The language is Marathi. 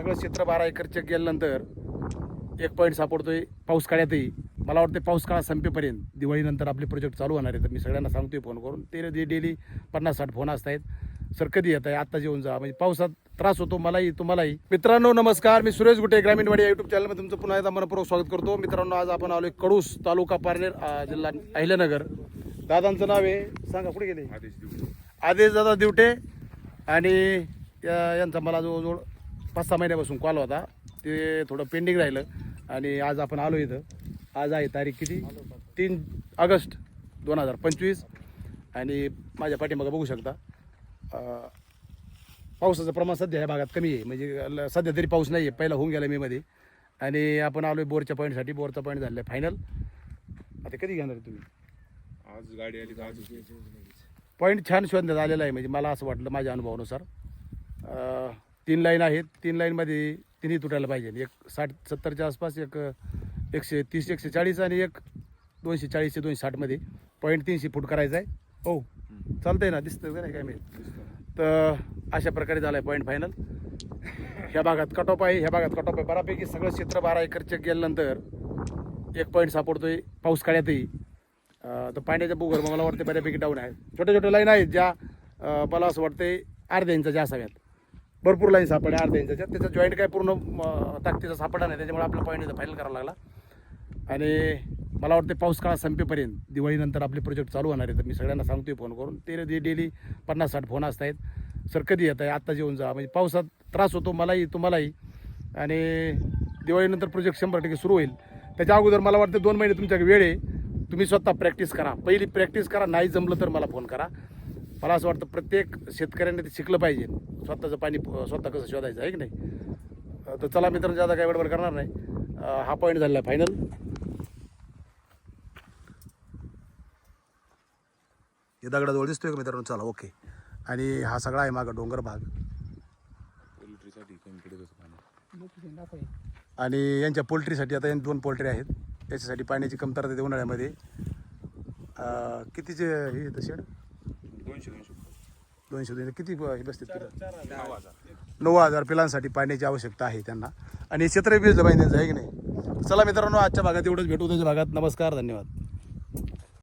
सगळं क्षेत्र बारा एकर चेक गेल्यानंतर एक पॉईंट सापडतोय. पाऊस काळ्यातही. मला वाटतं पाऊस काळा संपेपर्यंत दिवाळीनंतर आपले प्रोजेक्ट चालू होणार आहे तर मी सगळ्यांना सांगतोय फोन करून. ते डे डेली पन्नास साठ फोन असत आहेत सर कधी येत आहे आत्ता जेवून जा. म्हणजे पावसात त्रास होतो मलाही तुम्हालाही. मित्रांनो नमस्कार. मी सुरेश गुटे ग्रामीणवाडी युट्यूब चॅनलमध्ये तुमचं पुन्हा एकदा मनपूर्वक स्वागत करतो. मित्रांनो आज आपण आलोय कडूस तालुका पारनेर अं, जिल्हा अहिल्यानगर. दादांचं नाव आहे. सांगा कुठे गेले? आदेश दादा दिवटे आणि यांचा मला जवळजवळ पाच सहा महिन्यापासून कॉल होता. ते थोडं पेंडिंग राहिलं. आणि आज आपण आलो इथं. आज आहे तारीख किती? तीन ऑगस्ट दोन हजार पंचवीस. आणि माझ्या पाठीमागं बघू शकता पावसाचं प्रमाण सध्या या भागात कमी आहे. म्हणजे सध्या तरी पाऊस नाही आहे पहिला होऊन गेला मेमध्ये. आणि आपण आलो आहे बोरच्या पॉईंटसाठी बोरचा पॉईंट झालेला आहे फायनल आता कधी घेणार तुम्ही? आज गाडी आली तर आज पॉईंट छान शोधण्यात आलेला आहे. म्हणजे मला असं वाटलं माझ्या अनुभवानुसार. तीन लाईन आहेत. तीन लाईनमध्ये तिन्ही तुटायला पाहिजे. एक साठ सत्तरच्या आसपास एक एकशे तीस एकशे चाळीस आणि एक दोनशे चाळीस ते दोनशे साठमध्ये पॉईंट तीनशे फूट करायचा आहे. हो. चालतं आहे ना दिसतं का नाही काय मिळेल तर अशा प्रकारे झालं आहे पॉईंट फायनल ह्या भागात कट ऑफ आहे. ह्या भागात कट ऑफ आहे. बऱ्यापैकी सगळं क्षेत्र बारा एकर चेक गेल्यानंतर एक पॉईंट सापडतोय पाऊस काळ्यातही. तर पाण्याच्या भूगर्भ मला वाटते बऱ्यापैकी डाऊन आहे. छोट्या छोट्या लाईन आहेत ज्या मला असं वाटते अर्ध्या इंचाच्या असाव्यात. भरपूर लाईन सापडल्या अर्ध्या इंचाच्या. त्याचा जॉईंट काय पूर्ण ताकदीचा सापडा नाही. त्याच्यामुळे आपला पॉईंट इथं फायनल करावा लागला. आणि मला वाटतं पाऊस काळा संपेपर्यंत दिवाळीनंतर आपले प्रोजेक्ट चालू होणार आहे तर मी सगळ्यांना सांगतोय फोन करून. ते डेली पन्नास साठ फोन असत आहेत सर कधी येत आहे आत्ता येऊन जा. म्हणजे पावसात त्रास होतो मलाही तुम्हालाही. आणि दिवाळीनंतर प्रोजेक्ट शंभर टक्के सुरू होईल. त्याच्या अगोदर मला वाटतं दोन महिने तुमच्याकडे वेळ आहे. तुम्ही स्वतः प्रॅक्टिस करा. पहिली प्रॅक्टिस करा. नाही जमलं तर मला फोन करा. मला असं वाटतं प्रत्येक शेतकऱ्याने ते शिकलं पाहिजे. स्वतःचं पाणी स्वतः कसं शोधायचं आहे की नाही? तर चला मित्रांनो जादा काही गडबड करणार नाही. हा पॉईंट झालेला आहे फायनल हे दगडाजवळ दिसतोय का मित्रांनो? चला ओके आणि हा सगळा आहे मागं डोंगर भाग. आणि यांच्या पोल्ट्रीसाठी आता यांनी दोन पोल्ट्री आहेत. त्याच्यासाठी पाण्याची कमतरता उन्हाळ्यामध्ये. कितीचे हे येतं शेड? दोनशे दोनशे दोनशे दोनशे किती हे बसते पिलं नऊ हजार. नऊ हजार पिलांसाठी पाण्याची आवश्यकता आहे त्यांना. आणि क्षेत्र भिजलं पाहिजे त्यांचं आहे की नाही? चला मित्रांनो आजच्या भागात एवढंच भेटू. त्याच्या भागात नमस्कार धन्यवाद.